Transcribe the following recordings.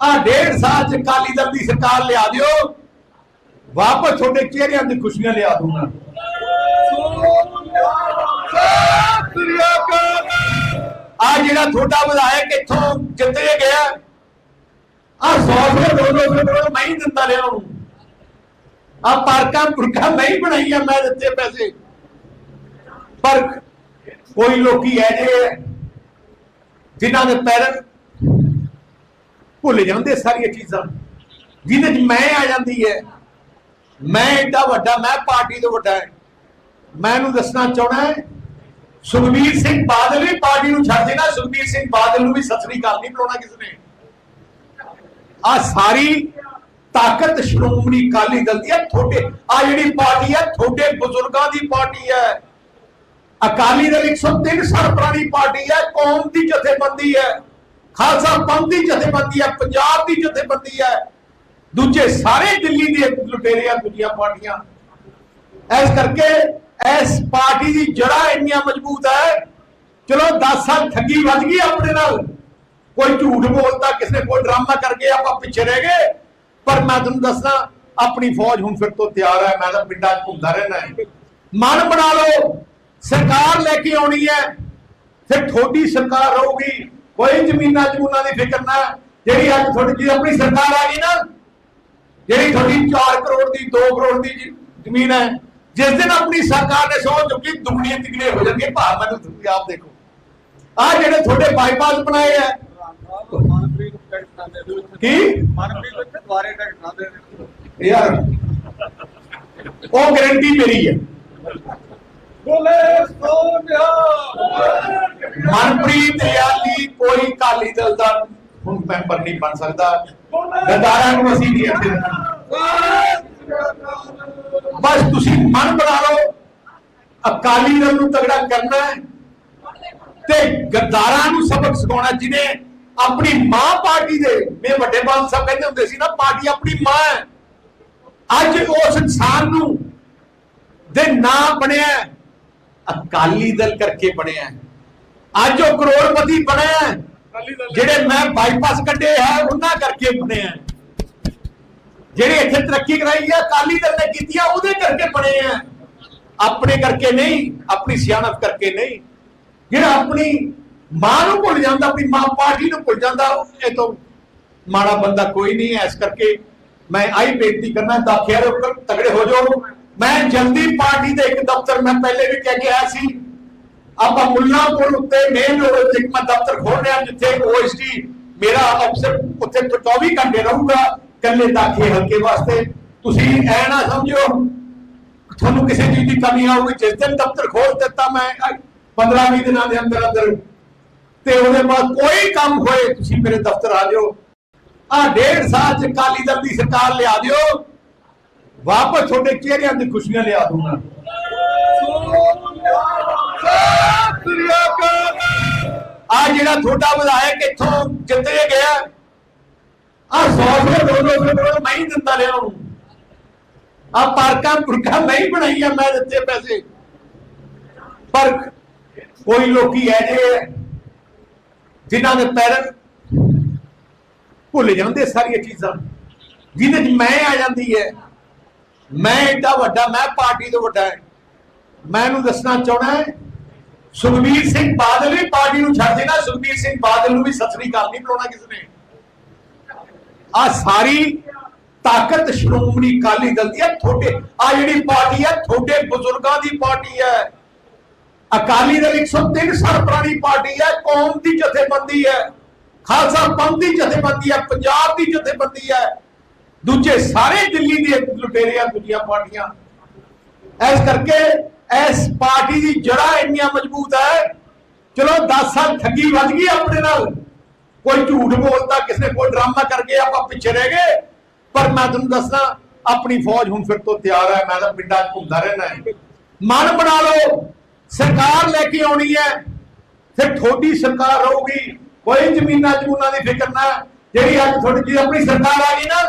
ਆ ਡੇਢ ਸਾਲ ਚ ਕਾਲੀ ਦਲ ਦੀ ਸਰਕਾਰ ਲਿਆ ਦਿਓ। ਵਾਪਸ ਤੁਹਾਡੇ ਚਿਹਰਿਆਂ ਦੀ ਖੁਸ਼ੀਆਂ ਲਿਆ ਦੂੰਗਾ ਆ ਜਿਹੜਾ ਤੁਹਾਡਾ ਵਿਧਾਇਕ ਇੱਥੋਂ ਜਿੱਤੇ ਗਿਆ, ਆ 100 100 200 ਕਰੋੜ ਮੈਂ ਹੀ ਦਿੰਦਾ ਰਿਹਾ ਉਹਨੂੰ। ਆ ਪਾਰਕਾਂ ਪੁਰਖਾਂ ਮੈਂ ਹੀ ਬਣਾਈਆਂ ਮੈਂ ਦਿੱਤੇ ਪੈਸੇ। ਪਰ ਕੋਈ ਲੋਕੀ ਐ ਜੇ ਜਿਨ੍ਹਾਂ ਦੇ ਪੈਰ ਭੁੱਲ ਜਾਂਦੇ ਸਾਰੀਆਂ ਚੀਜ਼ਾਂ। ਜਿਹਦੇ ਚ ਮੈਂ ਆ ਜਾਂਦੀ ਹੈ। ਮੈਂ ਏਡਾ ਵੱਡਾ, ਮੈਂ ਪਾਰਟੀ ਤੋਂ ਵੱਡਾ ਹੈ। ਮੈਂ ਇਹਨੂੰ ਦੱਸਣਾ ਚਾਹਣਾ ਹੈ, ਸੁਖਬੀਰ ਸਿੰਘ ਬਾਦਲ ਵੀ ਪਾਰਟੀ ਨੂੰ ਛੱਡ ਦੇਣਾ ਸੁਖਬੀਰ ਸਿੰਘ ਬਾਦਲ ਨੂੰ ਵੀ ਸਤਿ ਸ੍ਰੀ ਅਕਾਲ ਨਹੀਂ ਬੁਲਾਉਣਾ ਕਿਸ ਨੇ। ਆ ਸਾਰੀ ਤਾਕਤ ਸ਼੍ਰੋਮਣੀ ਅਕਾਲੀ ਦਲ ਦੀ ਹੈ, ਤੁਹਾਡੇ ਆ ਜਿਹੜੀ ਪਾਰਟੀ ਹੈ, ਤੁਹਾਡੇ ਬਜ਼ੁਰਗਾਂ ਦੀ ਪਾਰਟੀ ਹੈ। ਅਕਾਲੀ ਦਲ 103 ਸਾਲ ਪੁਰਾਣੀ ਪਾਰਟੀ ਹੈ, ਕੌਮ ਦੀ ਜਥੇਬੰਦੀ ਹੈ। ਖਾਲਸਾ ਪੰਥ ਦੀ ਜਥੇਬੰਦੀ ਹੈ, ਪੰਜਾਬ ਦੀ ਜਥੇਬੰਦੀ ਹੈ। ਦੂਜੇ ਸਾਰੇ ਦਿੱਲੀ ਦੇ ਲੁਟੇਰੇ ਆ ਦੂਜੀਆਂ ਪਾਰਟੀਆਂ। ਇਸ ਕਰਕੇ ਇਸ ਪਾਰਟੀ ਦੀ ਜੜਾ ਇੰਨੀਆਂ ਮਜ਼ਬੂਤ ਹੈ। ਚਲੋ 10 ਸਾਲ ਠੱਗੀ ਵੱਜ ਗਈ ਆਪਣੇ ਨਾਲ। ਕੋਈ ਝੂਠ ਬੋਲਦਾ, ਕਿਸੇ ਨੇ ਕੋਈ ਡਰਾਮਾ ਕਰਕੇ ਆਪਾਂ ਪਿੱਛੇ ਰਹਿ ਗਏ। ਪਰ ਮੈਂ ਤੁਹਾਨੂੰ ਦੱਸਣਾ ਆਪਣੀ ਫੌਜ ਹੁਣ ਫਿਰ ਤੋਂ ਤਿਆਰ ਹੈ, ਮੈਂ ਤਾਂ ਪਿੰਡਾਂ 'ਚ ਘੁੰਮਦਾ ਰਹਿਣਾ ਹੈ। ਮਨ ਬਣਾ ਲਓ, ਸਰਕਾਰ ਲੈ ਕੇ ਆਉਣੀ ਹੈ, ਫਿਰ ਤੁਹਾਡੀ ਸਰਕਾਰ ਰਹੂਗੀ। ਕੋਈ ਜ਼ਮੀਨਾਂ ਜਮੂਨਾਂ ਦੀ ਫਿਕਰ ਨਾ। ਜਿਹੜੀ ਅੱਜ ਤੁਹਾਡੀ ਜੀ ਆਪਣੀ ਸਰਕਾਰ ਆ ਗਈ ਨਾ, ਜਿਹੜੀ ਤੁਹਾਡੀ 4 ਕਰੋੜ ਦੀ 2 ਕਰੋੜ ਦੀ ਜ਼ਮੀਨ ਹੈ, ਜਿਸ ਦਿਨ ਆਪਣੀ ਸਰਕਾਰ ਨੇ ਸੌ ਚੁੱਕੀ ਦੁਗਣੀਆਂ ਤਿਗਣੇ ਹੋ ਜਾਣਗੇ ਭਾਰ ਮੈਨੂੰ ਤੁਸੀਂ ਆਪ ਦੇਖੋ। ਆ ਜਿਹੜੇ ਤੁਹਾਡੇ ਬਾਈਪਾਸ ਬਣਾਏ ਆ। ਕੀ? ਮਨਪ੍ਰੀਤ ਨੂੰ ਇੱਥੇ ਟਿਕਟ ਨਾ ਦੇ ਯਾਰ, ਉਹ ਗਾਰੰਟੀ ਮੇਰੀ ਹੈ। ਬੋਲੇ ਸੋਨਿਆ ਮਨਪ੍ਰੀਤ ਯਾਲੀ ਕੋਈ ਕਾਲੀ ਦਲ ਦਾ ਹੁਣ ਮੈਂਬਰ ਨਹੀਂ ਬਣ ਸਕਦਾ। ਗਦਾਰਾਂ ਨੂੰ ਅਸੀਂ ਨਹੀਂ ਇੱਥੇ ਬਸ ਤੁਸੀਂ ਮਨ ਬਣਾ ਲਓ, ਅਕਾਲੀ ਦਲ ਨੂੰ ਤਗੜਾ ਕਰਨਾ ਹੈ ਤੇ ਗਦਾਰਾਂ ਨੂੰ ਸਬਕ ਸਿਖਾਉਣਾ ਜਿਹਨੇ ਆਪਣੀ ਮਾਂ ਪਾਰਟੀ ਦੇ, ਮੇ ਵੱਡੇ ਬਾਲ ਸਾਹਿਬ ਕਹਿੰਦੇ ਹੁੰਦੇ ਸੀ ਨਾ, ਪਾਰਟੀ ਆਪਣੀ ਮਾਂ ਹੈ। ਅੱਜ ਉਸ ਇਨਸਾਨ ਨੂੰ ਦੇ ਨਾਂ ਬਣਿਆ ਅਕਾਲੀ ਦਲ ਕਰਕੇ ਬਣਿਆ ਅੱਜ ਉਹ ਕਰੋੜਪਤੀ ਬਣਿਆ। ਜਿਹੜੇ ਮੈਂ ਬਾਈਪਾਸ ਕੱਢੇ ਹੈ ਉਹਨਾਂ ਕਰਕੇ ਬਣਿਆ। ਜਿਹੜੇ ਇੱਥੇ ਤਰੱਕੀ ਕਰਾਈ ਹੈ ਅਕਾਲੀ ਦਲ ਨੇ ਕੀਤੀ ਹੈ ਉਹਦੇ ਕਰਕੇ ਬਣੇ ਆ ਆਪਣੇ ਕਰਕੇ ਨਹੀਂ ਆਪਣੀ ਸਿਆਣਪ ਕਰਕੇ ਨਹੀਂ ਜਿਹੜਾ ਆਪਣੀ ਮਾਂ ਨੂੰ ਭੁੱਲ ਜਾਂਦਾ ਆਪਣੀ ਮਾਂ ਪਾਰਟੀ ਨੂੰ ਭੁੱਲ ਜਾਂਦਾ ਇਹ ਤੋਂ ਮਾੜਾ ਬੰਦਾ ਕੋਈ ਨਹੀਂ ਹੈ ਇਸ ਕਰਕੇ ਮੈਂ ਆਈ ਬੇਨਤੀ ਕਰਨਾ ਦੇ ਉੱਪਰ ਤਗੜੇ ਹੋ ਜਾਓ ਮੈਂ ਜਲਦੀ ਪਾਰਟੀ ਦੇ ਇੱਕ ਦਫ਼ਤਰ ਮੈਂ ਪਹਿਲੇ ਵੀ ਕਹਿ ਕੇ ਆਇਆ ਸੀ ਆਪਾਂ ਮੁੱਲਾਂਪੁਰ ਉੱਤੇ ਮੇਨ ਰੋਡ ਉੱਤੇ ਇੱਕ ਦਫ਼ਤਰ ਖੋਲ ਰਿਹਾ ਜਿੱਥੇ ਓਐਸਟੀ ਮੇਰਾ ਅਫਸਰ ਉੱਥੇ 24 ਘੰਟੇ ਰਹੂਗਾ ਕੱਲੇ ਦਾਖੇ ਹਲਕੇ ਵਾਸਤੇ। ਤੁਸੀਂ ਐ ਨਾ ਸਮਝਿਓ, ਤੁਹਾਨੂੰ ਕਿਸੇ ਚੀਜ਼ ਦੀ ਕਮੀ ਆਊਗੀ ਜਿਸ ਦਿਨ ਦਫ਼ਤਰ ਖੋਲ ਦਿੱਤਾ ਮੈਂ 15 20 ਦਿਨਾਂ ਦੇ ਅੰਦਰ ਅੰਦਰ, ਤੇ ਉਹਦੇ ਬਾਅਦ ਕੋਈ ਕੰਮ ਹੋਏ, ਤੁਸੀਂ ਮੇਰੇ ਦਫ਼ਤਰ ਆ ਜਾਓ। ਆ ਡੇਢ ਸਾਲ ਚ ਕਾਲੀ ਦਲ ਦੀ ਸਰਕਾਰ ਲਿਆ ਦਿਓ, ਵਾਪਸ ਤੁਹਾਡੇ ਚਿਹਰਿਆਂ ਤੇ ਖੁਸ਼ੀਆਂ ਲਿਆ ਦੂੰਗਾ ਆ ਜਿਹੜਾ ਤੁਹਾਡਾ ਵਿਧਾਇਕ ਇੱਥੋਂ ਜਿੱਤੇ ਗਿਆ ਆ 100 100 200 ਕਰੋੜ ਮੈਂ ਹੀ ਦਿੰਦਾ ਰਿਹਾ ਉਹਨੂੰ ਆ ਪਾਰਕਾਂ ਪੁਰਖਾਂ ਮੈਂ ਹੀ ਬਣਾਈਆਂ, ਮੈਂ ਦਿੱਤੇ ਪੈਸੇ। ਪਰ ਕੋਈ ਲੋਕੀ ਐ ਜਿਨ੍ਹਾਂ ਦੇ ਪੈਰ ਭੁੱਲ ਜਾਂਦੇ ਸਾਰੀਆਂ ਚੀਜ਼ਾਂ। ਜਿਹਦੇ ਚ ਮੈਂ ਆ ਜਾਂਦੀ ਹੈ। ਮੈਂ ਏਡਾ ਵੱਡਾ, ਮੈਂ ਪਾਰਟੀ ਤੋਂ ਵੱਡਾ ਮੈਂ ਇਹਨੂੰ ਦੱਸਣਾ ਚਾਹਣਾ ਹੈ ਸੁਖਬੀਰ ਸਿੰਘ ਬਾਦਲ ਵੀ ਪਾਰਟੀ ਨੂੰ ਛੱਡ ਦੇਣਾ। ਸੁਖਬੀਰ ਸਿੰਘ ਬਾਦਲ ਨੂੰ ਵੀ ਸਤਿ ਸ੍ਰੀ ਅਕਾਲ ਨਹੀਂ ਬੁਲਾਉਣਾ ਕਿਸ ਨੇ। ਆ ਸਾਰੀ ਤਾਕਤ ਸ਼੍ਰੋਮਣੀ ਅਕਾਲੀ ਦਲ ਦੀ ਹੈ ਤੁਹਾਡੇ ਆ ਜਿਹੜੀ ਪਾਰਟੀ ਹੈ ਤੁਹਾਡੇ ਬਜ਼ੁਰਗਾਂ ਦੀ ਪਾਰਟੀ ਹੈ ਅਕਾਲੀ ਦਲ 103 ਸਾਲ ਪੁਰਾਣੀ ਪਾਰਟੀ ਹੈ ਕੌਮ ਦੀ ਜਥੇਬੰਦੀ ਹੈ ਖਾਲਸਾ ਪੰਥ ਦੀ ਜਥੇਬੰਦੀ ਹੈ ਪੰਜਾਬ ਦੀ ਜਥੇਬੰਦੀ ਹੈ ਦੂਜੇ ਸਾਰੇ ਦਿੱਲੀ ਦੇ ਲੁਟੇਰੇ ਆ ਦੂਜੀਆਂ ਪਾਰਟੀਆਂ। ਇਸ ਕਰਕੇ ਇਸ ਪਾਰਟੀ ਦੀ ਜੜਾ ਇੰਨੀਆਂ ਮਜ਼ਬੂਤ ਹੈ ਚਲੋ 10 ਸਾਲ ਠੱਗੀ ਵੱਜ ਗਈ ਆਪਣੇ ਨਾਲ। ਕੋਈ ਝੂਠ ਬੋਲਦਾ, ਕਿਸੇ ਕੋਈ ਡਰਾਮਾ ਕਰਕੇ ਆਪਾਂ ਪਿੱਛੇ ਰਹਿ ਗਏ। ਪਰ ਮੈਂ ਤੁਹਾਨੂੰ ਦੱਸਣਾ ਆਪਣੀ ਫੌਜ ਹੁਣ ਫਿਰ ਤੋਂ ਤਿਆਰ ਹੈ ਮੈਂ ਤਾਂ ਪਿੰਡਾਂ 'ਚ ਘੁੰਮਦਾ ਰਹਿਣਾ ਹੈ ਮਨ ਬਣਾ ਲਓ, ਸਰਕਾਰ ਲੈ ਕੇ ਆਉਣੀ ਹੈ ਫਿਰ ਤੁਹਾਡੀ ਸਰਕਾਰ ਰਹੂਗੀ। ਕੋਈ ਜ਼ਮੀਨਾਂ ਜਮੂਨਾਂ ਦੀ ਫਿਕਰ ਨਾ। ਜਿਹੜੀ ਅੱਜ ਤੁਹਾਡੀ ਆਪਣੀ ਸਰਕਾਰ ਆ ਗਈ ਨਾ,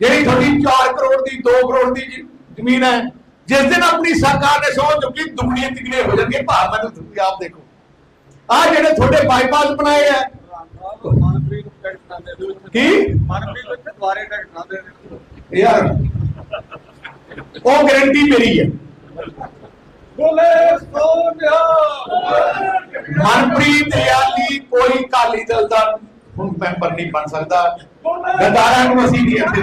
ਜਿਹੜੀ ਤੁਹਾਡੀ 4 ਕਰੋੜ ਦੀ 2 ਕਰੋੜ ਦੀ ਜ਼ਮੀਨ ਹੈ ਜਿਸ ਦਿਨ ਆਪਣੀ ਸਰਕਾਰ ਨੇ ਸੌ ਚੁੱਕੀ ਦੁਗਣੀਆਂ ਤਿਗਣੇ ਹੋ ਜਾਣਗੇ ਭਾਰ ਮੈਨੂੰ ਤੁਸੀਂ ਆਪ ਦੇਖੋ। ਆ ਜਿਹੜੇ ਤੁਹਾਡੇ ਬਾਈਪਾਸ ਬਣਾਏ ਆ। ਨੂੰ ਨਾ ਕੀ? ਮਨਪ੍ਰੀਤ ਇੱਥੇ ਦੁਆਰੇ ਟਿਕਟ ਨਾ ਦੇ ਯਾਰ ਉਹ ਗਾਰੰਟੀ ਮੇਰੀ ਹੈ ਬੋਲੇ ਸੋਨਿਆ। ਮਨਪ੍ਰੀਤ ਯਾਲੀ ਕੋਈ ਕਾਲੀ ਦਲ ਦਾ ਹੁਣ ਮੈਂਬਰ ਨਹੀਂ ਬਣ ਸਕਦਾ। ਗਦਾਰਾਂ ਨੂੰ ਅਸੀਂ ਨਹੀਂ ਅੱਗੇ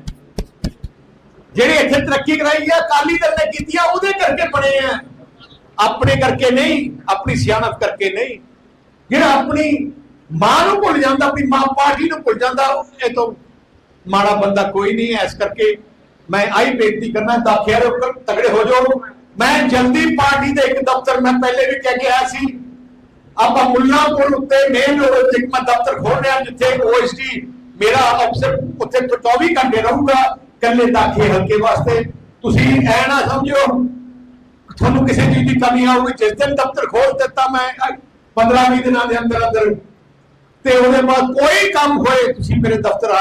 ਜਿਹੜੇ ਇੱਥੇ ਤਰੱਕੀ ਕਰਾਈ ਹੈ ਅਕਾਲੀ ਦਲ ਨੇ ਕੀਤੀ ਹੈ ਉਹਦੇ ਕਰਕੇ ਬਣੇ ਆ। ਆਪਣੇ ਕਰਕੇ ਨਹੀਂ, ਆਪਣੀ ਸਿਆਣਪ ਕਰਕੇ ਨਹੀਂ। ਜਿਹੜਾ ਆਪਣੀ ਮਾਂ ਨੂੰ ਭੁੱਲ ਜਾਂਦਾ, ਆਪਣੀ ਮਾਂ ਪਾਰਟੀ ਨੂੰ ਭੁੱਲ ਜਾਂਦਾ, ਇਹ ਤੋਂ ਮਾੜਾ ਬੰਦਾ ਕੋਈ ਨਹੀਂ ਹੈ। ਇਸ ਕਰਕੇ ਮੈਂ ਆਈ ਬੇਨਤੀ ਕਰਨਾ ਦਾਖਿਆਰ ਉੱਪਰ ਤਗੜੇ ਹੋ ਜਾਓ। ਮੈਂ ਜਲਦੀ ਪਾਰਟੀ ਦੇ ਇੱਕ ਦਫ਼ਤਰ ਮੈਂ ਪਹਿਲੇ ਵੀ ਕਹਿ ਕੇ ਆਇਆ ਸੀ। ਆਪਾਂ ਮੁੱਲਾਂਪੁਰ ਉੱਤੇ ਮੇਨ ਰੋਡ ਉੱਤੇ ਇੱਕ ਮੈਂ ਦਫ਼ਤਰ ਖੋਲ ਰਿਹਾ ਜਿੱਥੇ ਓਐਸਟੀ ਮੇਰਾ ਅਫਸਰ ਉੱਥੇ 24 ਘੰਟੇ ਰਹੂਗਾ। ਕੱਲੇ ਦਾਖੇ ਹਲਕੇ ਵਾਸਤੇ। ਤੁਸੀਂ ਐ ਨਾ ਸਮਝਿਓ, ਤੁਹਾਨੂੰ ਕਿਸੇ ਚੀਜ਼ ਦੀ ਕਮੀ ਆਊਗੀ। ਜਿਸ ਦਿਨ ਦਫ਼ਤਰ ਖੋਲ ਦਿੱਤਾ ਮੈਂ 15 20 ਦਿਨਾਂ ਦੇ ਅੰਦਰ ਅੰਦਰ ਤੇ ਉਹਦੇ ਬਾਅਦ ਕੋਈ ਕੰਮ ਹੋਏ, ਤੁਸੀਂ ਮੇਰੇ ਦਫ਼ਤਰ ਆ